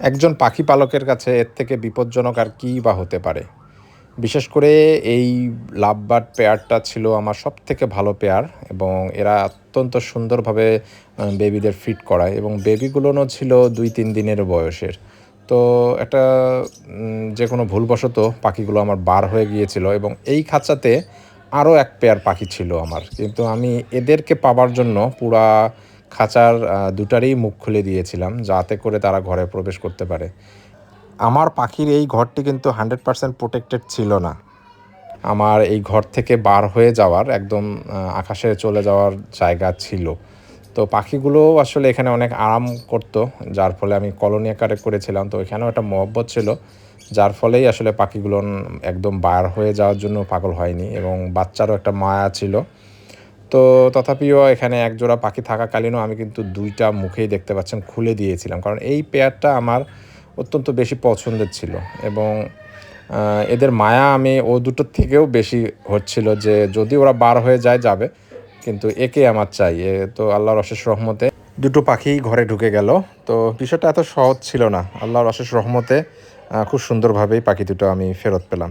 একজন পাখি পালকের কাছে এর থেকে বিপজ্জনক আর কী বা হতে পারে? বিশেষ করে এই লাভবার্ড পেয়ারটা ছিল আমার সব থেকে ভালো পেয়ার এবং এরা অত্যন্ত সুন্দরভাবে বেবিদের ফিট করায় এবং বেবিগুলোও ছিল দুই তিন দিনের বয়সের। তো একটা যে কোনো ভুলবশত পাখিগুলো আমার বার হয়ে গিয়েছিল এবং এই খাঁচাতে আরও এক পেয়ার পাখি ছিল আমার। কিন্তু আমি এদেরকে পাবার জন্য পুরা খাঁচার দুটারই মুখ খুলে দিয়েছিলাম যাতে করে তারা ঘরে প্রবেশ করতে পারে। আমার পাখির এই ঘরটি কিন্তু হান্ড্রেড পার্সেন্ট প্রোটেক্টেড ছিল না। আমার এই ঘর থেকে বার হয়ে যাওয়ার একদম আকাশে চলে যাওয়ার জায়গা ছিল। তো পাখিগুলো আসলে এখানে অনেক আরাম করতো, যার ফলে আমি কলোনি আকারে করেছিলাম। তো এখানেও একটা মহব্বত ছিল, যার ফলেই আসলে পাখিগুলো একদম বার হয়ে যাওয়ার জন্য পাগল হয়নি এবং বাচ্চারও একটা মায়া ছিল। তো তথাপিও এখানে এক জোড়া পাখি থাকাকালীনও আমি কিন্তু দুইটা মুখেই দেখতে পাচ্ছেন, খুলে দিয়েছিলাম। কারণ এই পেয়ারটা আমার অত্যন্ত বেশি পছন্দের ছিল এবং এদের মায়া আমি ও দুটোর থেকেও বেশি হচ্ছিল যে যদি ওরা বার হয়ে যায়, যাবে। কিন্তু একে আমার চাই। এ তো আল্লাহর অশেষ রহমতে দুটো পাখি ঘরে ঢুকে গেল। তো বিষয়টা এত সহজ ছিল না। আল্লাহর অশেষ রহমতে খুব সুন্দরভাবেই পাখি দুটো আমি ফেরত পেলাম।